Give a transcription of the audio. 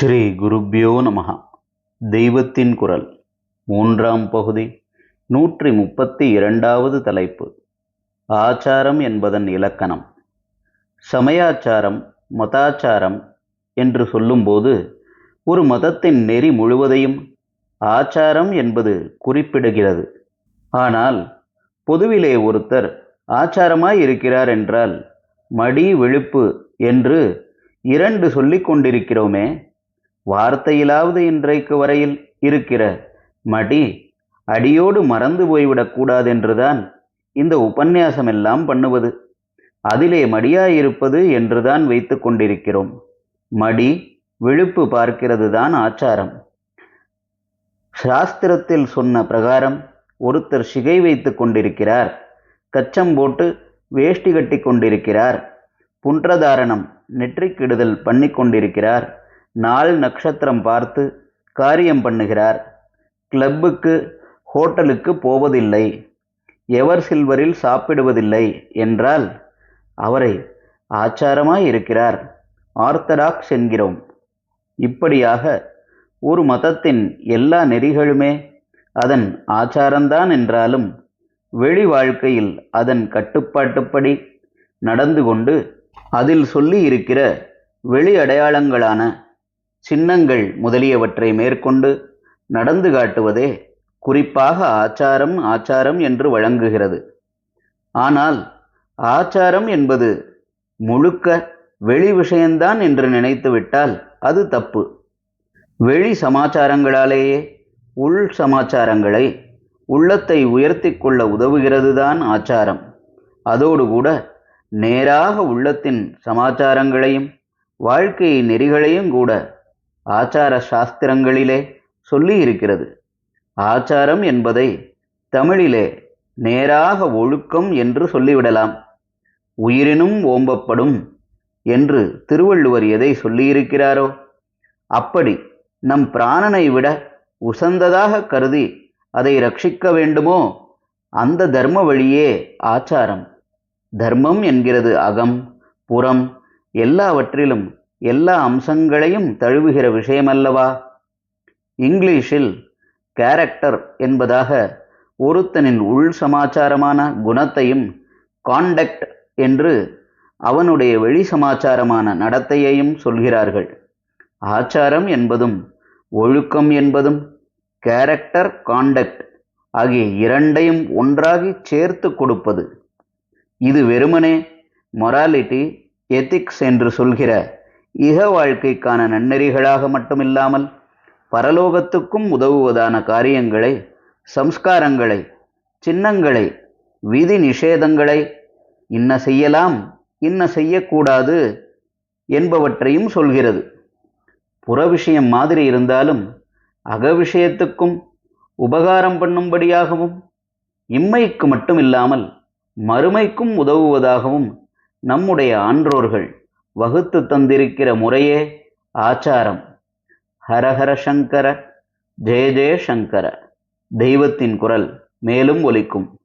ஸ்ரீ குருப்யோ நமகா தெய்வத்தின் குரல் மூன்றாம் பகுதி நூற்றி முப்பத்தி இரண்டாவது தலைப்பு ஆச்சாரம் என்பதன் இலக்கணம். சமயாச்சாரம் மதாச்சாரம் என்று சொல்லும்போது ஒரு மதத்தின் நெறி முழுவதையும் ஆச்சாரம் என்பது குறிப்பிடுகிறது. ஆனால் பொதுவிலே ஒருத்தர் ஆச்சாரமாய் இருக்கிறார் என்றால் மடி விழுப்பு என்று இரண்டு சொல்லிக் கொண்டிருக்கிறோமே வார்த்தையிலாவது இன்றைக்கு வரையில் இருக்கிற மடி அடியோடு மறந்து போய்விடக்கூடாதென்றுதான் இந்த உபன்யாசம் எல்லாம் பண்ணுவது. அதிலே மடியாயிருப்பது என்றுதான் வைத்து கொண்டிருக்கிறோம். மடி விழுப்பு பார்க்கிறது தான் ஆச்சாரம். சாஸ்திரத்தில் சொன்ன பிரகாரம் ஒருத்தர் சிகை வைத்து கொண்டிருக்கிறார். கச்சம் போட்டு வேஷ்டி கட்டி கொண்டிருக்கிறார். புன்றதாரணம் நெற்றிக்கிடுதல் பண்ணி கொண்டிருக்கிறார். நாள் நட்சத்திரம் பார்த்து காரியம் பண்ணுகிறார். கிளப்புக்கு ஹோட்டலுக்கு போவதில்லை. எவர் சில்வரில் சாப்பிடுவதில்லை என்றால் அவரை ஆச்சாரமாய் இருக்கிறார். ஆர்த்தடாக்ஸ் என்கிறோம். இப்படியாக ஒரு மதத்தின் எல்லா நெறிகளுமே அதன் ஆச்சாரம்தான் என்றாலும் வெளி வாழ்க்கையில் அதன் கட்டுப்பாட்டுப்படி நடந்து கொண்டு அதில் சொல்லி இருக்கிற வெளி அடையாளங்களான சின்னங்கள் முதலியவற்றை மேற்கொண்டு நடந்து காட்டுவதே குறிப்பாக ஆச்சாரம் ஆச்சாரம் என்று வழங்குகிறது. ஆனால் ஆச்சாரம் என்பது முழுக்க வெளி விஷயந்தான் என்று நினைத்துவிட்டால் அது தப்பு. வெளி சமாச்சாரங்களாலேயே உள் சமாச்சாரங்களை உள்ளத்தை உயர்த்தி கொள்ள உதவுகிறது தான் ஆச்சாரம். அதோடு கூட நேராக உள்ளத்தின் சமாச்சாரங்களையும் வாழ்க்கை நெறிகளையும் கூட ஆச்சார சாஸ்திரங்களிலே சொல்லி இருக்கிறது ஆச்சாரம் என்பதை தமிழிலே நேராக ஒழுக்கம் என்று சொல்லிவிடலாம். உயிரினும் ஓம்பப்படும் என்று திருவள்ளுவர் எதை சொல்லியிருக்கிறாரோ அப்படி நம் பிராணனை விட உசந்ததாக கருதி அதை ரட்சிக்க வேண்டுமோ அந்த தர்ம வழியே ஆச்சாரம். தர்மம் என்கிறது அகம் புறம் எல்லாவற்றிலும் எல்லா அம்சங்களையும் தழுவுகிற விஷயமல்லவா? இங்கிலீஷில் கேரக்டர் என்பதாக ஒருத்தனின் உள் சமாச்சாரமான குணத்தையும் காண்டக்ட் என்று அவனுடைய வெளி சமாச்சாரமான நடத்தையையும் சொல்கிறார்கள். ஆச்சாரம் என்பதும் ஒழுக்கம் என்பதும் கேரக்டர் காண்டக்ட் ஆகிய இரண்டையும் ஒன்றாகி சேர்த்து கொடுப்பது. இது வெறுமனே மொராலிட்டி எத்திக்ஸ் என்று சொல்கிற இக வாழ்க்கைக்கான நன்னெறிகளாக மட்டுமில்லாமல் பரலோகத்துக்கும் உதவுவதான காரியங்களை சம்ஸ்காரங்களை சின்னங்களை விதி நிஷேதங்களை இன்ன செய்யலாம் இன்ன செய்யக்கூடாது என்பவற்றையும் சொல்கிறது. புற விஷயம் மாதிரி இருந்தாலும் அக விஷயத்துக்கும் உபகாரம் பண்ணும்படியாகவும் இம்மைக்கு மட்டுமில்லாமல் மறுமைக்கும் உதவுவதாகவும் நம்முடைய ஆன்றோர்கள் வகுத்து தந்திருக்கிற முறையே ஆச்சாரம். ஹரஹர சங்கர ஜெய ஜெய சங்கர. தெய்வத்தின் குரல் மேலும் ஒலிக்கும்.